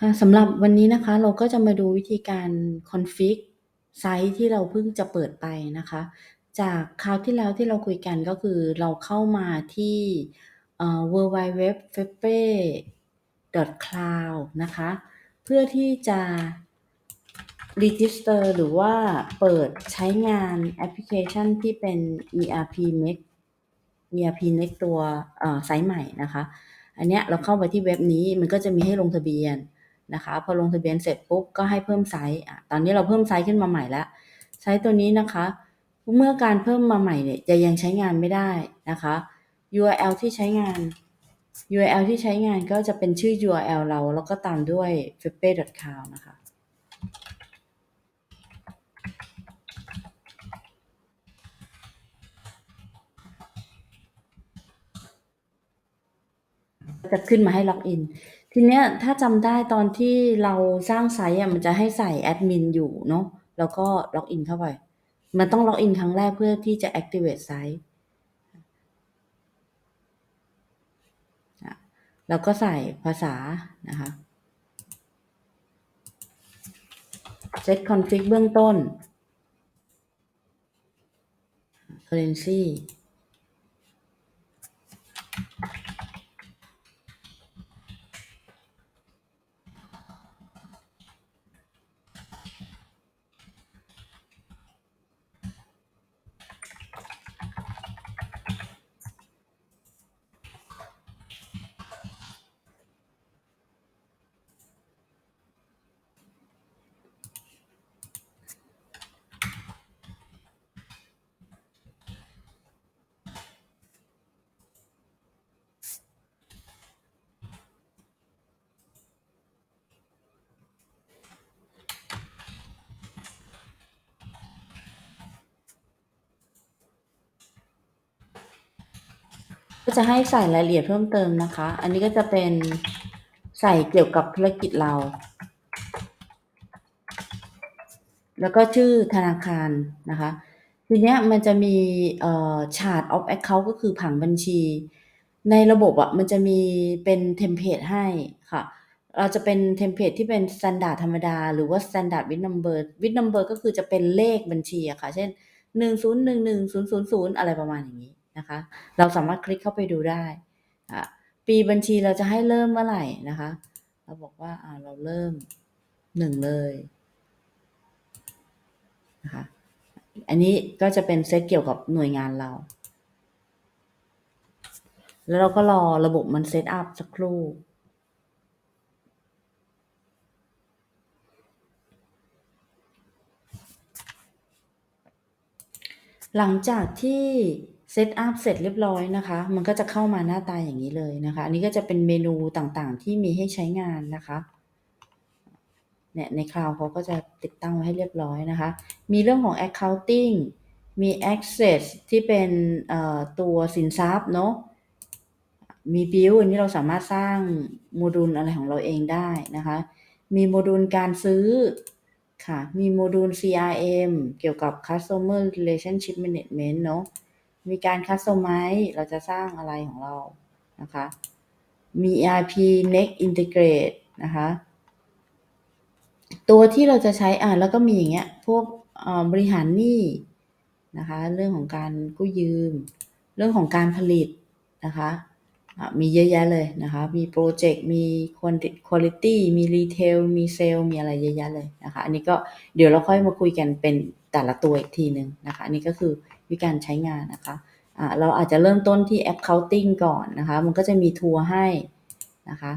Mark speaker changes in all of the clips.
Speaker 1: ค่ะ สำหรับวันนี้นะคะ เราก็จะมาดูวิธีการ config ไซต์ที่เราเพิ่งจะเปิดไปนะคะ จากคราวที่แล้วที่เราคุยกันก็คือเราเข้ามาที่เอ่อ www.fefe.cloud นะคะ เพื่อที่จะ register หรือว่าเปิดใช้งานแอปพลิเคชันที่เป็น ERP Next ERP Next ตัวไซต์ใหม่นะคะ อันเนี้ยเราเข้าไปที่เว็บนี้มันก็จะมีให้ลงทะเบียน นะคะพอลงทะเบียนเสร็จปุ๊บก็ให้เพิ่มไซต์ตอนนี้เราเพิ่มไซต์ขึ้นมาใหม่แล้วไซต์ตัวนี้นะคะ เมื่อการเพิ่มมาใหม่เนี่ยจะยังใช้งานไม่ได้นะคะ URL ที่ใช้งาน URL ที่ใช้งานก็จะเป็นชื่อ URL เราแล้วก็ตามด้วย f e p e c o m นะคะ จะขึ้นมาให้ล็อกอิน ทีเนี้ยถ้าจำได้ตอนที่เราสร้างไซต์อะมันจะให้ใส่แอดมินอยู่เนาะแล้วก็ล็อกอินเข้าไป มันต้องล็อกอินครั้งแรกเพื่อที่จะ activate ไซต์แล้วก็ใส่ภาษานะคะ set config เบื้องต้น currency ก็จะให้ใส่รายละเอียดเพิ่มเติมนะคะ อันนี้ก็จะเป็นใส่เกี่ยวกับธุรกิจเรา แล้วก็ชื่อธนาคารนะคะ ทีเนี้ยมันจะมีเอ่อ chart of account ก็คือผังบัญชี ในระบบอะ่ะมันจะมีเป็นเทมเพลตให้ค่ะ เราจะเป็นเทมเพลตที่เป็น standard ธรรมดา หรือว่า standard with number with number ก็คือจะเป็นเลขบัญชีอะค่ะ เช่น 10110000อะไรประมาณอย่างนี้ นะคะ เราสามารถคลิกเข้าไปดูได้ ปีบัญชีเราจะให้เริ่มเมื่อไหร่นะคะ เราบอกว่าเราเริ่มหนึ่งเลยนะคะอันนี้ก็จะเป็นเซตเกี่ยวกับหน่วยงานเรา แล้วเราก็รอระบบมันเซตอัพสักครู่หลังจากที่ เซตอัพเสร็จเรียบร้อยนะคะ มันก็จะเข้ามาหน้าตาอย่างนี้เลยนะคะ อันนี้ก็จะเป็นเมนูต่างๆ ที่มีให้ใช้งานนะคะ เนี่ยในคลาวเขาก็จะติดตั้งไว้ให้เรียบร้อยนะคะ มีเรื่องของ accounting มี access ที่เป็นตัวสินทรัพย์เนาะ มี build อันนี้เราสามารถสร้างโมดูลอะไรของเราเองได้นะคะ มีโมดูลการซื้อค่ะ มีโมดูล CRM เกี่ยวกับ customer relationship management เนาะ มีการ customize เราจะสร้างอะไรของเรานะคะ มี ERP Next Integrate นะคะ ตัวที่เราจะใช้อ่าแล้วก็มีอย่างเงี้ย พวกบริหารหนี้นะคะ เรื่องของการกู้ยืม เรื่องของการผลิตนะคะมีเยอะแยะเลยนะคะ มีโปรเจกต์ มีคุณภาพมีรีเทล มีเซลล์ มีอะไรเยอะแยะเลยนะคะ อันนี้ก็เดี๋ยวเราค่อยมาคุยกันเป็นแต่ละตัวอีกทีหนึ่งนะคะ อันนี้ก็คือ วิการใช้งานนะคะะเราอาจจะเริ่มต้นที่ accounting ก่อนนะคะ มันก็จะมีทัวร์ให้นะคะ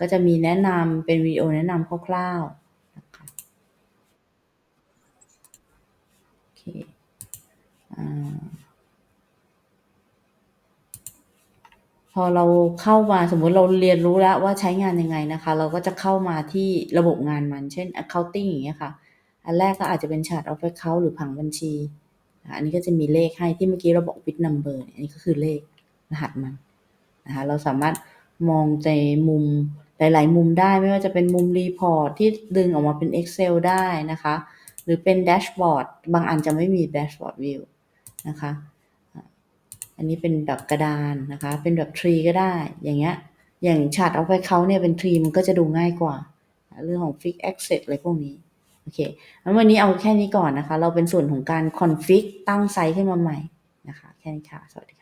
Speaker 1: ก็จะมีแนะนำเป็นวิดีโอแนะนำคร่าวๆนะคะโอเคอพอเราเข้ามาสมมุติเราเรียนรู้แล้วว่าใช้งานยังไงนะคะ เราก็จะเข้ามาที่ระบบงานมัน เช่น accounting อย่างเงี้ยค่ะ อันแรกก็อาจจะเป็น chart of account หรือผังบัญชี อันนี้ก็จะมีเลขให้ที่เมื่อกี้เราบอก bit number อันนี้ก็คือเลขรหัสมันนะคะเราสามารถมองในมุมหลาย ๆ มุมได้ไม่ว่าจะเป็นมุมรีพอร์ตที่ดึงออกมาเป็น Excel ได้นะคะ หรือเป็นแดชบอร์ดบางอันจะไม่มีแดชบอร์ดวิวนะคะอันนี้เป็นแบบกระดานนะคะ เป็นแบบทรีก็ได้อย่างเงี้ยอย่างชาร์ตเอาไปเขาเนี่ยเป็นทรีมันก็จะดูง่ายกว่า เรื่องของ Fix Access อะไรพวกนี้ โอเคงั้นวันนี้เอาแค่นี้ก่อนนะคะ เราเป็นส่วนของการคอนฟิกตั้งไซต์ขึ้นมาใหม่นะคะ แค่นี้ค่ะ สวัสดีค่ะ